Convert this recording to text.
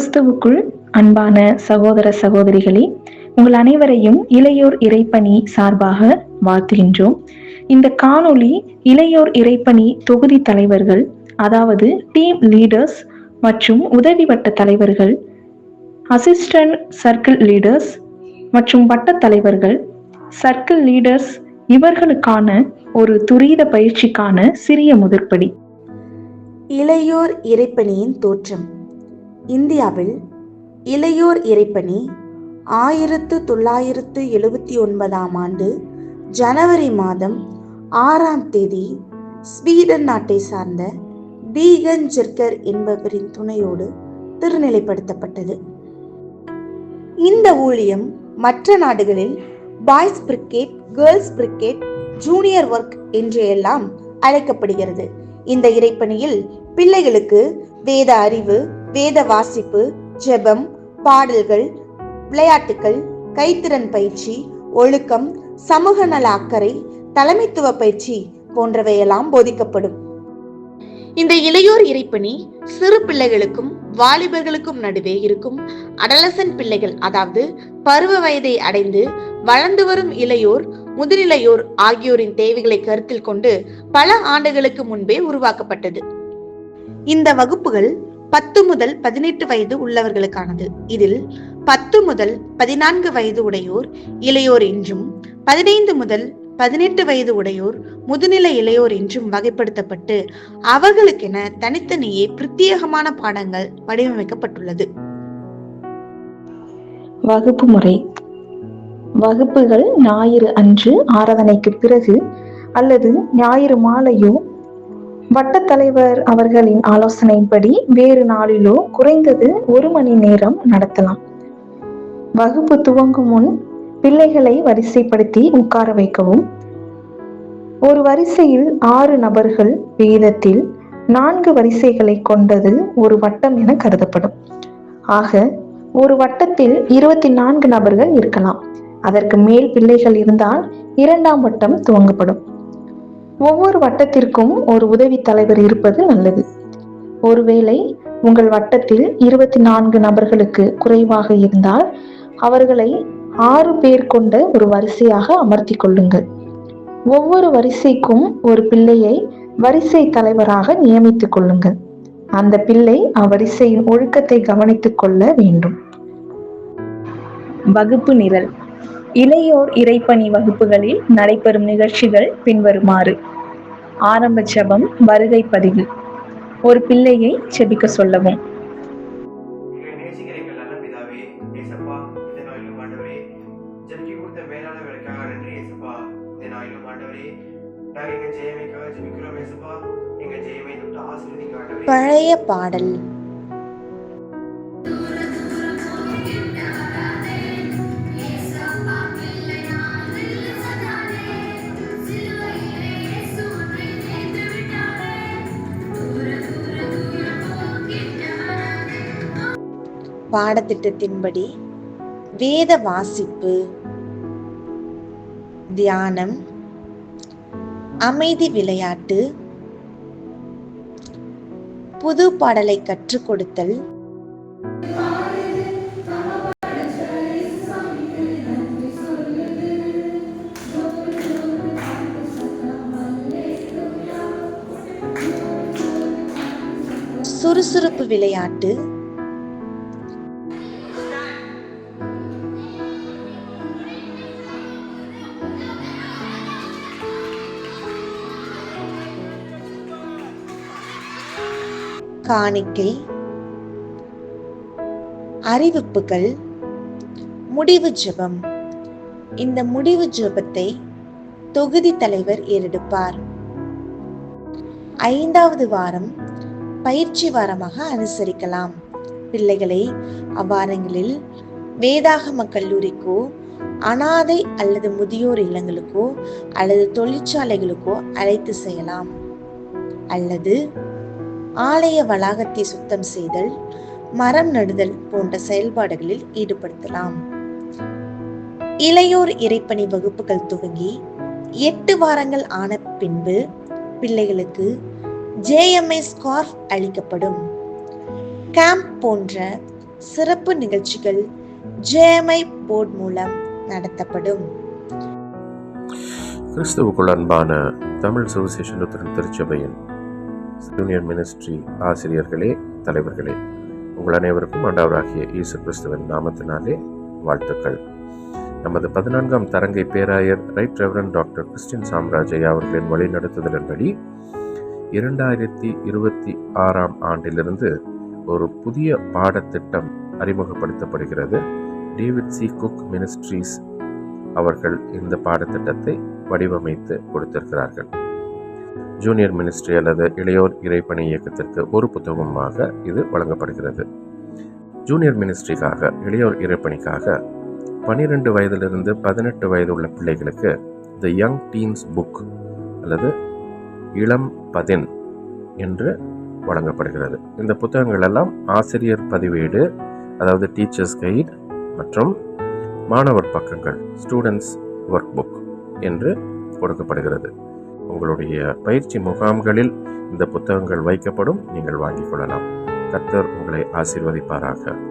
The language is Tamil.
கிறிஸ்துவுக்குள் அன்பான சகோதர சகோதரிகளே உங்கள் அனைவரையும் இளையோர் இறைப்பணி சார்பாக வாழ்த்துகின்றோம். இந்த காணொளி இளையோர் இறைப்பணி தொகுதி தலைவர்கள் அதாவது டீம் லீடர்ஸ் மற்றும் உதவி வட்ட தலைவர்கள் அசிஸ்டன்ட் சர்க்கிள் லீடர்ஸ் மற்றும் வட்ட தலைவர்கள் சர்க்கிள் லீடர்ஸ் இவர்களுக்கான ஒரு துரித பயிற்சிக்கான சிறிய முதற்படி. இளையோர் இறைப்பணியின் தோற்றம். இந்தியாவில் இளையோர் இறைப்பணி ஆயிரத்து தொள்ளாயிரத்து எழுபத்தி ஒன்பதாம் ஆண்டு ஜனவரி மாதம் ஆறாம் தேதி ஸ்வீடன் நாட்டை சார்ந்த டீகன் ஜெர்கர் என்பவரின் துணையோடு திருநிலைப்படுத்தப்பட்டது. இந்த ஊழியம் மற்ற நாடுகளில் boys cricket girls cricket junior work என்று எல்லாம் அழைக்கப்படுகிறது. இந்த இறைப்பணியில் பிள்ளைகளுக்கு வேத அறிவு வேத வாசிப்பு ஜெபம் பாடல்கள் விளையாட்டுகள் கைத்திறன் பயிற்சி ஒழுக்கம் சமூக நல அக்கறை தலைமைத்துவ பயிற்சி போன்றவையெல்லாம் போதிக்கப்படும். இந்த இளையோர் இறைப்பணி சிறு பிள்ளைகளுக்கும் வாலிபர்களுக்கும் நடுவே இருக்கும் அடலசன் பிள்ளைகள் அதாவது பருவ வயதை அடைந்து வளர்ந்து வரும் இளையோர் முதுநிலையோர் ஆகியோரின் தேவைகளை கருத்தில் கொண்டு பல ஆண்டுகளுக்கு முன்பே உருவாக்கப்பட்டது. இந்த வகுப்புகள் பத்து முதல் பதினெட்டு வயது உள்ளவர்களுக்கானது. இதில் பத்து முதல் பதினான்கு வயது உடையோர் இளையோர் என்றும் பதினைந்து முதல் பதினெட்டு வயது உடையோர் முதுநிலை இளையோர் என்றும் வகைப்படுத்தப்பட்டு அவர்களுக்கென தனித்தனியே பிரத்யேகமான பாடங்கள் வடிவமைக்கப்பட்டுள்ளது. வகுப்பு முறை. வகுப்புகள் ஞாயிறு அன்று ஆராதனைக்கு பிறகு அல்லது ஞாயிறு மாலையோ வட்டத்தலைவர் அவர்களின் ஆலோசனைப்படி வேறு நாளிலோ குறைந்தது ஒரு மணி நேரம் நடத்தலாம். வகுப்பு துவங்கும் முன் பிள்ளைகளை வரிசைப்படுத்தி உட்கார வைக்கவும். ஒரு வரிசையில் ஆறு நபர்கள் வீதத்தில் நான்கு வரிசைகளை கொண்டது ஒரு வட்டம் என கருதப்படும். ஆக ஒரு வட்டத்தில் இருபத்தி நான்கு நபர்கள் இருக்கலாம். அதற்கு மேல் பிள்ளைகள் இருந்தால் இரண்டாம் வட்டம் துவங்கப்படும். ஒவ்வொரு வட்டத்திற்கும் ஒரு உதவி தலைவர் இருப்பது நல்லது. ஒருவேளை உங்கள் வட்டத்தில் இருபத்தி நான்கு நபர்களுக்கு குறைவாக இருந்தால் அவர்களை ஆறு பேர் கொண்ட ஒரு வரிசையாக அமர்த்தி கொள்ளுங்கள். ஒவ்வொரு வரிசைக்கும் ஒரு பிள்ளையை வரிசை தலைவராக நியமித்துக் கொள்ளுங்கள். அந்த பிள்ளை அவ்வரிசையின் ஒழுக்கத்தை கவனித்துக் கொள்ள வேண்டும். வகுப்பு நிரல். இளையோர் இறைப்பணி வகுப்புகளில் நடைபெறும் நிகழ்ச்சிகள் பின்வருமாறு. ஆரம்ப ஜெபம் வருகை பதிவு. ஒரு பிள்ளையை செபிக்க சொல்லவும். எங்களை நேசிக்கிற பாடத்திட்டத்தின்படி வேத வாசிப்பு தியானம் அமைதி விளையாட்டு புது பாடலை கற்றுக் கொடுத்தல் சுறுசுறுப்பு விளையாட்டு காணிக்கை அறிவிப்புகள் முடிவு ஜெபம். இந்த முடிவு ஜெபத்தை தொகுதி தலைவர் ஏறெடுப்பார். ஐந்தாவது வாரம் பயிற்சி வாரமாக அனுசரிக்கலாம். பிள்ளைகளை அவ்வாரங்களில் வேதாகம கல்லூரிக்கோ அனாதை அல்லது முதியோர் இல்லங்களுக்கோ அல்லது தொழிற்சாலைகளுக்கோ அழைத்து செய்யலாம் அல்லது ஆலய வளாகத்தை சுத்தம் செய்தல் மரம் நடுதல் போன்ற செயல்பாடுகளில் ஈடுபடுத்தலாம். இளையோர் இறைப்பணி வகுப்புகள் துவங்கி எட்டு வாரங்கள் ஆன பின்பு பிள்ளைகளுக்கு ஜேஎம்ஐ ஸ்கார்ஃப் அளிக்கப்படும். கேம்ப் போன்ற சிறப்பு நிகழ்ச்சிகள் ஜேஎம்ஐ போர்ட் மூலம் நடத்தப்படும். கிறிஸ்துவுக்குள் அன்பான தமிழ் சுவிசேஷ திருச்சபையின் ஜூனியர் மினிஸ்ட்ரி ஆசிரியர்களே தலைவர்களே உங்கள் அனைவருக்கும் ஆண்டவராகிய இயேசு கிறிஸ்துவின் நாமத்தினாலே வாழ்த்துக்கள். நமது பதினான்காம் தரங்கை பேராயர் right reverend doctor Christian Samrajaiah அவர்களின் வழிநடத்துதலின்படி இரண்டாயிரத்தி இருபத்தி ஆறாம் ஆண்டிலிருந்து ஒரு புதிய பாடத்திட்டம் அறிமுகப்படுத்தப்படுகிறது. டேவிட் சி குக் மினிஸ்ட்ரீஸ் அவர்கள் இந்த பாடத்திட்டத்தை வடிவமைத்து கொடுத்திருக்கிறார்கள். ஜூனியர் மினிஸ்ட்ரி அல்லது இளையோர் இறைப்பணி இயக்கத்திற்கு ஒரு புத்தகமாக இது வழங்கப்படுகிறது. ஜூனியர் மினிஸ்ட்ரிக்காக இளையோர் இறைப்பணிக்காக பன்னிரெண்டு வயதிலிருந்து பதினெட்டு வயது உள்ள பிள்ளைகளுக்கு த யங் டீன்ஸ் புக் அல்லது இளம் பதின் என்று வழங்கப்படுகிறது. இந்த புத்தகங்கள் எல்லாம் ஆசிரியர் பதிவேடு அதாவது டீச்சர்ஸ் கைட் மற்றும் மாணவர் பக்கங்கள் ஸ்டூடெண்ட்ஸ் ஒர்க் புக் என்று கொடுக்கப்படுகிறது. உங்களுடைய பயிற்சி முகாம்களில் இந்த புத்தகங்கள் வைக்கப்படும். நீங்கள் வாங்கிக் கொள்ளலாம். கத்தர் உங்களை ஆசீர்வதிப்பாராக.